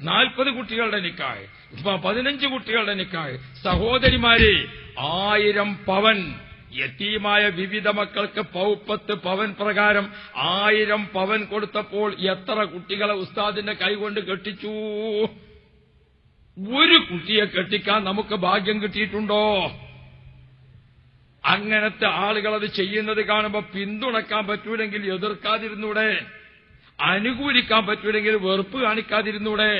നാൽപ്പത് കുട്ടികളുടെ നിക്കായ് പതിനഞ്ച് കുട്ടികളുടെ നിക്കായ് സഹോദരിമാരെ ആയിരം പവൻ. യത്തീമായ വിവിധ മക്കൾക്ക് പൗപ്പത്ത് പവൻ പ്രകാരം ആയിരം പവൻ കൊടുത്തപ്പോൾ എത്ര കുട്ടികളെ ഉസ്താദിന്റെ കൈകൊണ്ട് കെട്ടിച്ചു? ഒരു കുട്ടിയെ കെട്ടിക്കാൻ നമുക്ക് ഭാഗ്യം കിട്ടിയിട്ടുണ്ടോ? അങ്ങനത്തെ ആളുകൾ അത് ചെയ്യുന്നത് കാണുമ്പോൾ പിന്തുണക്കാൻ പറ്റൂലെങ്കിൽ എതിർക്കാതിരുന്നൂടെ. അനുകൂലിക്കാൻ പറ്റൂലെങ്കിൽ വെറുപ്പ് കാണിക്കാതിരുന്നൂടെ.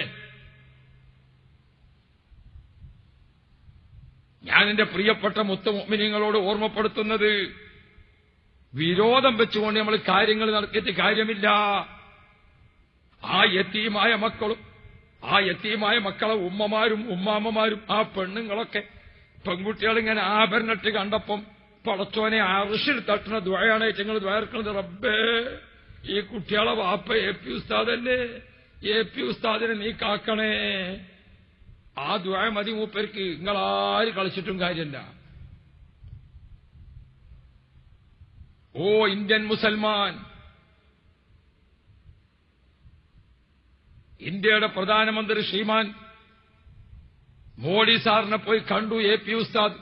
ഞാൻ എന്റെ പ്രിയപ്പെട്ട മുത്തമിനിങ്ങളോട് ഓർമ്മപ്പെടുത്തുന്നത് വിരോധം വെച്ചുകൊണ്ട് നമ്മൾ കാര്യങ്ങൾ നടത്തിയിട്ട് കാര്യമില്ല. ആ യത്തീമായ മക്കളും ആ യത്തീമായ മക്കളെ ഉമ്മമാരും ഉമ്മാമ്മമാരും ആ പെണ്ണുങ്ങളൊക്കെ പെൺകുട്ടികൾ ഇങ്ങനെ ആഭരണട്ട് കണ്ടപ്പം പടച്ചോനെ അറിശിൽ തട്ടുന്ന ദ്വയാണ് ഞങ്ങൾ ദ്വയർക്കുന്നത് റബ്ബേ. ഈ കുട്ടികളെ വാപ്പ എ പി ഉസ്താദല്ലേ? എ പി ഉസ്താദിനെ നീ കാക്കണേ. ആ ദ്വായ മതി മൂപ്പർക്ക്. നിങ്ങളാര് കളിച്ചിട്ടും കാര്യമല്ല ഓ ഇന്ത്യൻ മുസൽമാൻ. ഇന്ത്യയുടെ പ്രധാനമന്ത്രി ശ്രീമാൻ മോഡി സാറിനെ പോയി കണ്ടു എ പി ഉസ്താദ്.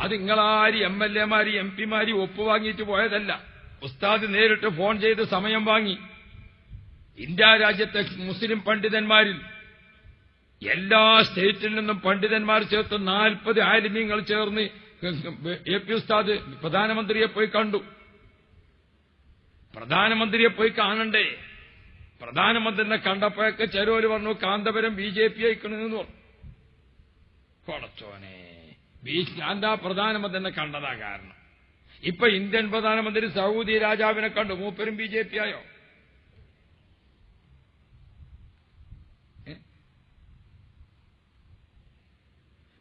അത് നിങ്ങളാരി എം എൽ എമാരി എം പിമാരി ഒപ്പുവാങ്ങിയിട്ട് പോയതല്ല. ഉസ്താദ് നേരിട്ട് ഫോൺ ചെയ്ത് സമയം വാങ്ങി. ഇന്ത്യ രാജ്യത്തെ മുസ്ലിം പണ്ഡിതന്മാരിൽ എല്ലാ സ്റ്റേറ്റിൽ നിന്നും പണ്ഡിതന്മാർ ചേർത്ത് നാൽപ്പത് ആലിമ്യങ്ങൾ ചേർന്ന് എ പി ഉസ്താദ് പ്രധാനമന്ത്രിയെ പോയി കണ്ടു. പ്രധാനമന്ത്രിയെ പോയി കാണണ്ടേ? പ്രധാനമന്ത്രിനെ കണ്ടപ്പോഴൊക്കെ ചെരോര് പറഞ്ഞു കാന്തപുരം ബി ജെ പി അയക്കണമെന്ന് പറഞ്ഞു. കൊടച്ചോനെ ബി ഞാൻ പ്രധാനമന്ത്രിനെ കണ്ടതാ കാരണം. ഇപ്പൊ ഇന്ത്യൻ പ്രധാനമന്ത്രി സൗദി രാജാവിനെ കണ്ടു. മൂപ്പരും ബി ജെ പി ആയോ?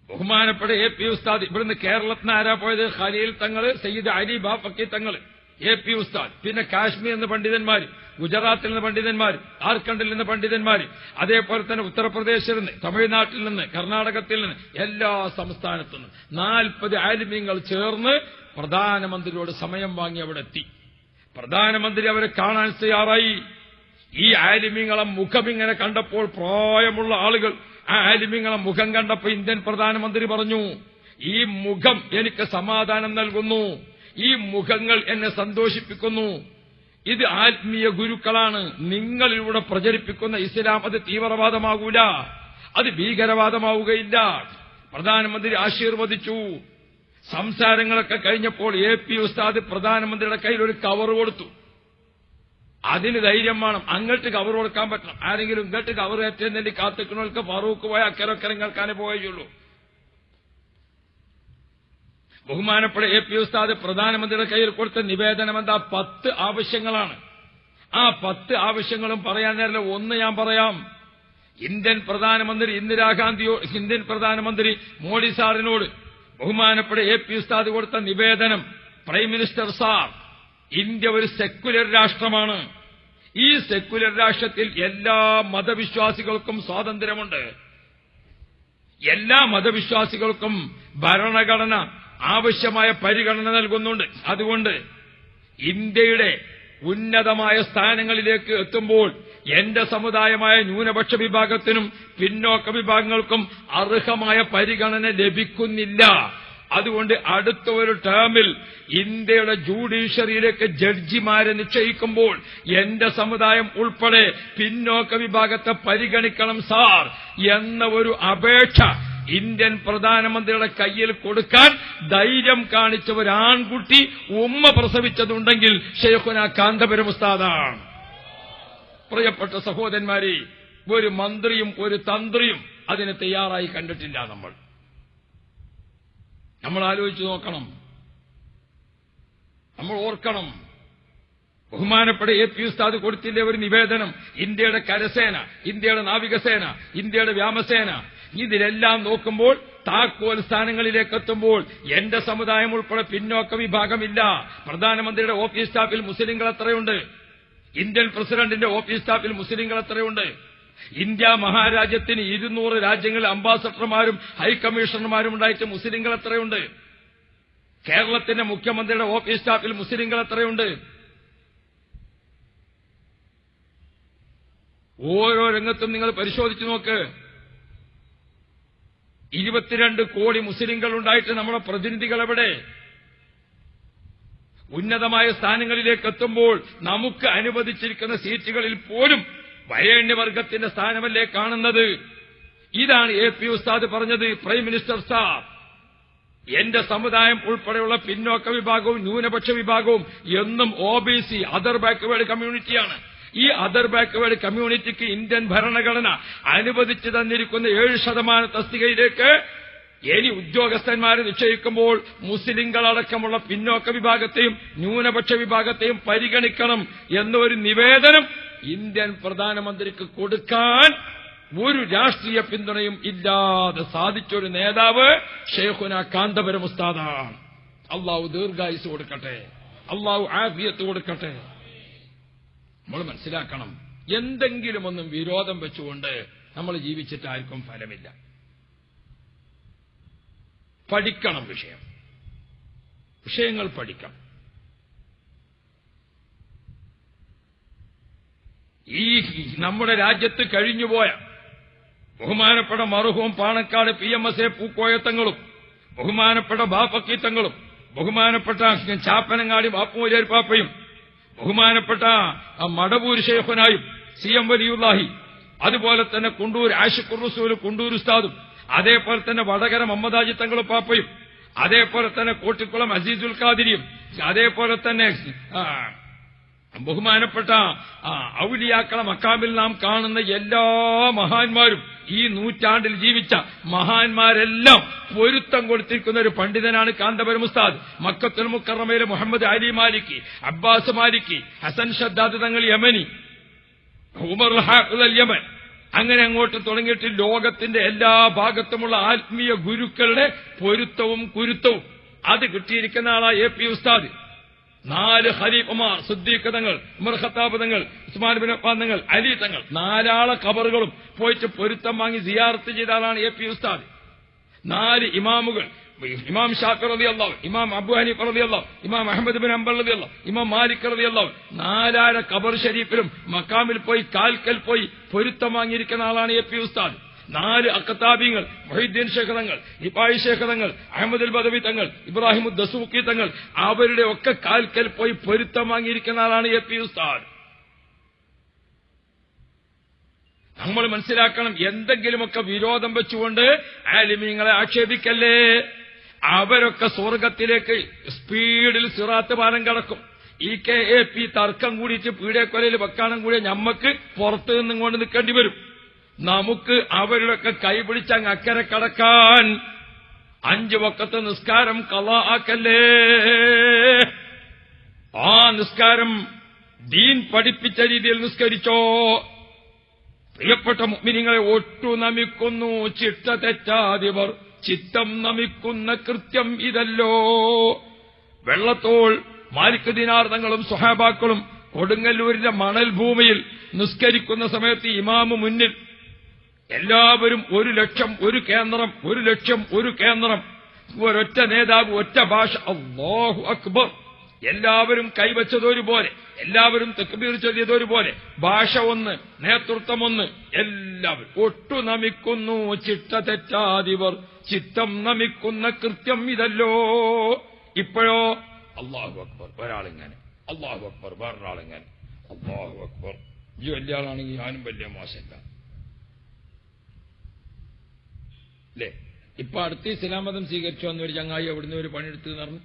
ബഹുമാനപ്പെട്ട എ പി ഉസ്താദ് ഇവിടുന്ന് കേരളത്തിന് ആരാ പോയത്? ഖലീൽ തങ്ങൾ സയ്യിദ് അലി ബാഫക്കി തങ്ങൾ. എ പി ഉസ്താദ്. പിന്നെ കാശ്മീർ എന്ന പണ്ഡിതന്മാർ ഗുജറാത്തിൽ നിന്ന് പണ്ഡിതന്മാർ ജാർഖണ്ഡിൽ നിന്ന് പണ്ഡിതന്മാർ അതേപോലെ തന്നെ ഉത്തർപ്രദേശിൽ നിന്ന് തമിഴ്നാട്ടിൽ നിന്ന് കർണാടകത്തിൽ നിന്ന് എല്ലാ സംസ്ഥാനത്തു നിന്ന് നാൽപ്പത് ആലിമ്യങ്ങൾ ചേർന്ന് പ്രധാനമന്ത്രിയോട് സമയം വാങ്ങി അവിടെ എത്തി. പ്രധാനമന്ത്രി അവരെ കാണാൻ തയ്യാറായി. ഈ ആലിമ്യങ്ങളെ മുഖം ഇങ്ങനെ കണ്ടപ്പോൾ പ്രായമുള്ള ആളുകൾ ആ ആലിമ്യങ്ങളെ മുഖം കണ്ടപ്പോൾ ഇന്ത്യൻ പ്രധാനമന്ത്രി പറഞ്ഞു ഈ മുഖം എനിക്ക് സമാധാനം നൽകുന്നു. ഈ മുഖങ്ങൾ എന്നെ സന്തോഷിപ്പിക്കുന്നു. ഇത് ആത്മീയ ഗുരുക്കളാണ്. നിങ്ങളിലൂടെ പ്രചരിപ്പിക്കുന്ന ഇസ്ലാം അത് തീവ്രവാദമാകൂല. അത് ഭീകരവാദമാവുകയില്ല. പ്രധാനമന്ത്രി ആശീർവദിച്ചു. സംസാരങ്ങളൊക്കെ കഴിഞ്ഞപ്പോൾ എ പി ഉസ്താദ് പ്രധാനമന്ത്രിയുടെ കയ്യിൽ ഒരു കവർ കൊടുത്തു. അതിന് ധൈര്യം വേണം. അങ്ങോട്ട് കവർ കൊടുക്കാൻ പറ്റണം. ആരെങ്കിലും ഇങ്ങോട്ട് കവർ ഏറ്റെന്നല്ലി കാത്തിക്കണവർക്ക് ഫറൂഖ് പോയ അക്കരക്കരം കേൾക്കാനേ പോയുള്ളൂ ബഹുമാനപ്പെട്ട എ പി ഉസ്താദ് പ്രധാനമന്ത്രിയുടെ കയ്യിൽ കൊടുത്ത നിവേദനം എന്താ? പത്ത് ആവശ്യങ്ങളാണ്. ആ പത്ത് ആവശ്യങ്ങളും പറയാൻ നേരം ഒന്ന് ഞാൻ പറയാം. ഇന്ത്യൻ പ്രധാനമന്ത്രി ഇന്ദിരാഗാന്ധിയോ ഇന്ത്യൻ പ്രധാനമന്ത്രി മോഡി സാറിനോട് ബഹുമാനപ്പെട്ട എ പി ഉസ്താദ് കൊടുത്ത നിവേദനം പ്രൈം മിനിസ്റ്റർ സാർ ഇന്ത്യ ഒരു സെക്കുലർ രാഷ്ട്രമാണ്. ഈ സെക്കുലർ രാഷ്ട്രത്തിൽ എല്ലാ മതവിശ്വാസികൾക്കും സ്വാതന്ത്ര്യമുണ്ട്. എല്ലാ മതവിശ്വാസികൾക്കും ഭരണഘടന ആവശ്യമായ പരിഗണന നൽകുന്നുണ്ട്. അതുകൊണ്ട് ഇന്ത്യയുടെ ഉന്നതമായ സ്ഥാനങ്ങളിലേക്ക് എത്തുമ്പോൾ എന്റെ സമുദായമായ ന്യൂനപക്ഷ വിഭാഗത്തിനും പിന്നോക്ക വിഭാഗങ്ങൾക്കും അർഹമായ പരിഗണന ലഭിക്കുന്നില്ല. അതുകൊണ്ട് അടുത്ത ഒരു ടേമിൽ ഇന്ത്യയുടെ ജുഡീഷ്യറിയിലേക്ക് ജഡ്ജിമാരെ നിശ്ചയിക്കുമ്പോൾ എന്റെ സമുദായം ഉൾപ്പെടെ പിന്നോക്ക വിഭാഗത്തെ പരിഗണിക്കണം സാർ എന്ന ഒരു അപേക്ഷ ഇന്ത്യൻ പ്രധാനമന്ത്രിയുടെ കയ്യിൽ കൊടുക്കാൻ ധൈര്യം കാണിച്ച ഒരു ആൺകുട്ടി ഉമ്മ പ്രസവിച്ചതുണ്ടെങ്കിൽ ഷെയ്ഖുന കാന്തപുരം ഉസ്താദാണ്. പ്രിയപ്പെട്ട സഹോദരന്മാരെ ഒരു മന്ത്രിയും ഒരു തന്ത്രിയും അതിന് തയ്യാറായി കണ്ടിട്ടില്ല നമ്മൾ. നമ്മൾ ആലോചിച്ചു നോക്കണം. നമ്മൾ ഓർക്കണം. ബഹുമാനപ്പെട്ട എ പി ഉസ്താദ് കൊടുത്തില്ലേ ഒരു നിവേദനം? ഇന്ത്യയുടെ കരസേന ഇന്ത്യയുടെ നാവികസേന ഇന്ത്യയുടെ വ്യോമസേന. ഇതിലെല്ലാം നോക്കുമ്പോൾ താക്കോൽ സ്ഥാനങ്ങളിലേക്ക് എത്തുമ്പോൾ എന്റെ സമുദായം ഉൾപ്പെടെ പിന്നോക്ക വിഭാഗമില്ല. പ്രധാനമന്ത്രിയുടെ ഓഫീസ് സ്റ്റാഫിൽ മുസ്ലിങ്ങൾ എത്രയുണ്ട്? ഇന്ത്യൻ പ്രസിഡന്റിന്റെ ഓഫീസ് സ്റ്റാഫിൽ മുസ്ലിങ്ങൾ എത്രയുണ്ട്? ഇന്ത്യ മഹാരാജ്യത്തിന് ഇരുന്നൂറ് രാജ്യങ്ങളിൽ അംബാസഡർമാരും ഹൈക്കമ്മീഷണർമാരും ഉണ്ടായിട്ട് മുസ്ലിങ്ങൾ എത്രയുണ്ട്? കേരളത്തിന്റെ മുഖ്യമന്ത്രിയുടെ ഓഫീസ് സ്റ്റാഫിൽ മുസ്ലിങ്ങൾ എത്രയുണ്ട്? ഓരോ രംഗത്തും നിങ്ങൾ പരിശോധിച്ചു നോക്ക്. ഇരുപത്തിരണ്ട് കോടി മുസ്ലിങ്ങൾ ഉണ്ടായിട്ട് നമ്മുടെ പ്രതിനിധികൾ എവിടെ? ഉന്നതമായ സ്ഥാനങ്ങളിലേക്ക് എത്തുമ്പോൾ നമുക്ക് അനുവദിച്ചിരിക്കുന്ന സീറ്റുകളിൽ പോലും വരേണ്യവർഗത്തിന്റെ സ്ഥാനമല്ലേ കാണുന്നത്? ഇതാണ് എ പി ഉസ്താദ് പറഞ്ഞത് പ്രൈം മിനിസ്റ്റർ സാബ്. എന്റെ സമുദായം ഉൾപ്പെടെയുള്ള പിന്നോക്ക വിഭാഗവും ന്യൂനപക്ഷ വിഭാഗവും എന്നും O B C other backward കമ്മ്യൂണിറ്റിയാണ് ഈ അതർ ബാക്ക്വേർഡ് കമ്മ്യൂണിറ്റിക്ക് ഇന്ത്യൻ ഭരണഘടന അനുവദിച്ചു തന്നിരിക്കുന്ന ഏഴ് ശതമാനം തസ്തികയിലേക്ക് ഇനി ഉദ്യോഗസ്ഥന്മാരെ നിശ്ചയിക്കുമ്പോൾ മുസ്ലിങ്ങളടക്കമുള്ള പിന്നോക്ക വിഭാഗത്തെയും ന്യൂനപക്ഷ വിഭാഗത്തെയും പരിഗണിക്കണം എന്നൊരു നിവേദനം ഇന്ത്യൻ പ്രധാനമന്ത്രിക്ക് കൊടുക്കാൻ ഒരു രാഷ്ട്രീയ പിന്തുണയും ഇല്ലാതെ സാധിച്ചൊരു നേതാവ് ഷെയ്ഖുന കാന്തപുരം ഉസ്താദാണ് അള്ളാഹു ദീർഘായുസ് കൊടുക്കട്ടെ. അള്ളാഹു ആഫിയത്ത് കൊടുക്കട്ടെ. നമ്മൾ മനസ്സിലാക്കണം. എന്തെങ്കിലും ഒന്നും വിരോധം വെച്ചുകൊണ്ട് നമ്മൾ ജീവിച്ചിട്ടാർക്കും ഫലമില്ല. പഠിക്കണം വിഷയം. വിഷയങ്ങൾ പഠിക്കണം. ഈ നമ്മുടെ രാജ്യത്ത് കഴിഞ്ഞുപോയ ബഹുമാനപ്പെട്ട മറുഹവും Panakkad P M S A പൂക്കോയത്തങ്ങളും ബഹുമാനപ്പെട്ട ബാപ്പക്കീത്തങ്ങളും ബഹുമാനപ്പെട്ട ചാപ്പനങ്ങാടി പാപ്പയും ബഹുമാനപ്പെട്ട മടവൂർ ഷെയ്ഖുനായും സി എം വലിയുല്ലാഹി അതുപോലെ തന്നെ കുണ്ടൂർ ആഷിഖുർ റസൂൽ കുണ്ടൂർ ഉസ്താദും അതേപോലെ തന്നെ വടകര മമ്മദാജി തങ്ങളും പാപ്പയും അതേപോലെ തന്നെ കോട്ടിക്കുളം അസീസുൽ ഖാദിരിയും അതേപോലെ തന്നെ ബഹുമാനപ്പെട്ട ഔലിയാക്കളെ മക്കാമിൽ നാം കാണുന്ന എല്ലാ മഹാന്മാരും ഈ നൂറ്റാണ്ടിൽ ജീവിച്ച മഹാന്മാരെല്ലാം പൊരുത്തം കൊടുത്തിരിക്കുന്ന ഒരു പണ്ഡിതനാണ് കാന്തപുരം ഉസ്താദ് മക്കത്തുൽ മുക്കറമയിലെ Muhammad Ali Maliki Abbas Maliki Hasan Shaddad തങ്ങൾ യമനി ഉമർ യമൻ അങ്ങനെ അങ്ങോട്ട് തുടങ്ങിയിട്ട് ലോകത്തിന്റെ എല്ലാ ഭാഗത്തുമുള്ള ആത്മീയ ഗുരുക്കളുടെ പൊരുത്തവും കുരുത്തവും. അത് കിട്ടിയിരിക്കുന്ന ആളാ എ പി ഉസ്താദ്. നാല് ഖലീഫമാർ സുദ്ദീഖതങ്ങൾ തങ്ങൾ ഉമർ ഖത്താബ് തങ്ങൾ ഉസ്മാൻ ബിൻ അഫ്ഫാൻ തങ്ങൾ അലി തങ്ങൾ നാലാളെ ഖബറുകളും പോയിട്ട് പൊരുത്തം വാങ്ങി സിയാർത്ത് ചെയ്ത ആളാണ് എ പി ഉസ്താദ്. നാല് ഇമാമുകൾ ഇമാം റതി അള്ളാഹു ഇമാം അബു ഹനീഫ് അള്ളാഹു ഇമാം അഹമ്മദ് ബിൻ അംബർ അള്ളാഹു ഇമാം മാലിക് അള്ളാഹു നാലാര കബർ ഷരീഫിലും മക്കാമിൽ പോയി കാൽക്കൽ പോയി പൊരുത്തം വാങ്ങിയിരിക്കുന്ന ആളാണ് എ പി ഉസ്താദ്. നാല് അക്കത്താബിങ്ങൾ മൊഹീദ്ദീൻ ശേഖരങ്ങൾ ഇബായി ശേഖരങ്ങൾ ശേഖ അഹമ്മദ് ബദവി തങ്ങൾ ഇബ്രാഹിം ദസൂക്കി തങ്ങൾ അവരുടെ ഒക്കെ കാൽക്കൽ പോയി പൊരുത്തം വാങ്ങിയിരിക്കുന്ന ആളാണ് എ പി ഉസ്താദ്. നമ്മൾ മനസ്സിലാക്കണം എന്തെങ്കിലുമൊക്കെ വിരോധം വെച്ചുകൊണ്ട് ആലിമീങ്ങളെ ആക്ഷേപിക്കല്ലേ? അവരൊക്കെ സ്വർഗത്തിലേക്ക് സ്പീഡിൽ സിറാത്ത് പാലം കടക്കും. ഈ കെ എ പി തർക്കം കൂടിയിട്ട് പീഡേക്കൊലയിൽ വെക്കാനും കൂടി ഞമ്മക്ക് പുറത്തു നിന്നും കൊണ്ട് നിൽക്കേണ്ടി വരും. നമുക്ക് അവരുടെയൊക്കെ കൈപിടിച്ച് അങ്ങ് അക്കരെ കടക്കാൻ അഞ്ചു വക്കത്ത് നിസ്കാരം കള ആക്കല്ലേ ആ നിസ്കാരം ദീൻ പഠിപ്പിച്ച രീതിയിൽ നിസ്കരിച്ചോ? പ്രിയപ്പെട്ട മുഅ്മിനീങ്ങളെ ഒട്ടു നമിക്കുന്നു ചിട്ട തെറ്റാതിവർ. ചിത്തം നമിക്കുന്ന കൃത്യം ഇതല്ലോ. വെള്ളത്തോൾ മാലിക് ദിനാർദ്ദങ്ങളും സ്വഹാബാക്കളും കൊടുങ്ങല്ലൂരിന്റെ മണൽ ഭൂമിയിൽ നിസ്കരിക്കുന്ന സമയത്ത് ഇമാമു മുന്നിൽ എല്ലാവരും ഒരു ലക്ഷം ഒരു കേന്ദ്രം ഒരു ലക്ഷം ഒരു കേന്ദ്രം ഒരൊറ്റ നേതാവ് ഒറ്റ ഭാഷ. അള്ളാഹു അക്ബർ. എല്ലാവരും കൈവച്ചതൊരുപോലെ എല്ലാവരും തെക്കുബീർ ചൊല്ലിയതൊരുപോലെ ഭാഷ ഒന്ന് നേതൃത്വം ഒന്ന് എല്ലാവരും ഒട്ടു നമിക്കുന്നു ചിട്ട തെറ്റാതിവർ ചിത്തം നമിക്കുന്ന കൃത്യം ഇതല്ലോ. ഇപ്പോഴോ അള്ളാഹു അക്ബർ ഒരാളിങ്ങനെ അള്ളാഹു അക്ബർ വേറൊരാളിങ്ങനെ അള്ളാഹു അക്ബർ. ഈ വലിയ ആളാണെങ്കിൽ ഞാനും വലിയ മോശമില്ല അല്ലേ ഇപ്പൊ അടുത്ത് ഇസ്ലാം മതം സ്വീകരിച്ചു വന്ന ഒരു ചങ്ങായി അവിടുന്ന് ഒരു പണിയെടുത്ത് പറഞ്ഞു.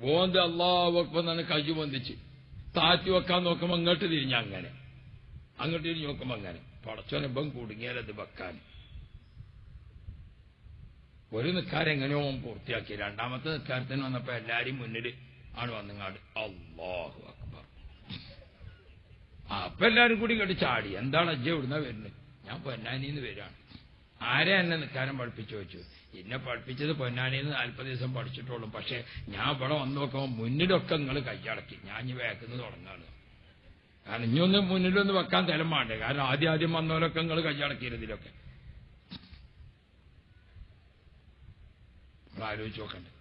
ഓന്ത് അള്ളാഹു അക്ബർ എന്നാണ് കയ്യു പൊന്തിച്ച് താറ്റി വെക്കാൻ നോക്കുമ്പോ അങ്ങോട്ട് തിരിഞ്ഞ അങ്ങനെ. അങ്ങോട്ട് തിരിഞ്ഞ് നോക്കുമ്പോ അങ്ങനെ. പടച്ചോനെ ബം കുടുങ്ങിയാലത് വെക്കാൻ. ഒരു നിക്കാരം എങ്ങനെയോ പൂർത്തിയാക്കി. രണ്ടാമത്തെ നിക്കാരത്തിന് വന്നപ്പോ എല്ലാരും മുന്നിൽ ആണ് വന്നങ്ങാട്. അള്ളാഹു അക്ബർ. അപ്പൊ എല്ലാരും കൂടി ഇങ്ങോട്ട് ചാടി. എന്താണ് അജ്ജ ഇവിടുന്ന വരുന്നത്? ഞാൻ പൊന്നാനിന്ന് വരാണ് ആരെ എന്നെ നിൽക്കാനും പഠിപ്പിച്ചു വെച്ചു? എന്നെ പഠിപ്പിച്ചത് പൊന്നാനിന്ന് നാൽപ്പത് ദിവസം പഠിച്ചിട്ടുള്ളൂ. പക്ഷെ ഞാൻ ഇവിടെ വന്നു നോക്കുമ്പോൾ മുന്നിലൊക്കെ നിങ്ങൾ കൈയടക്കി. ഞാൻ ഇനി വേക്കുന്നത് തുടങ്ങാണ്. കാരണം ഇനിയൊന്ന് മുന്നിലൊന്ന് വെക്കാൻ തരം വേണ്ടേ കാരണം ആദ്യം ആദ്യം വന്നവരൊക്കെ നിങ്ങൾ കൈയടക്കിയിരുന്നിലൊക്കെ ആലോചിച്ച് നോക്കണ്ടേ.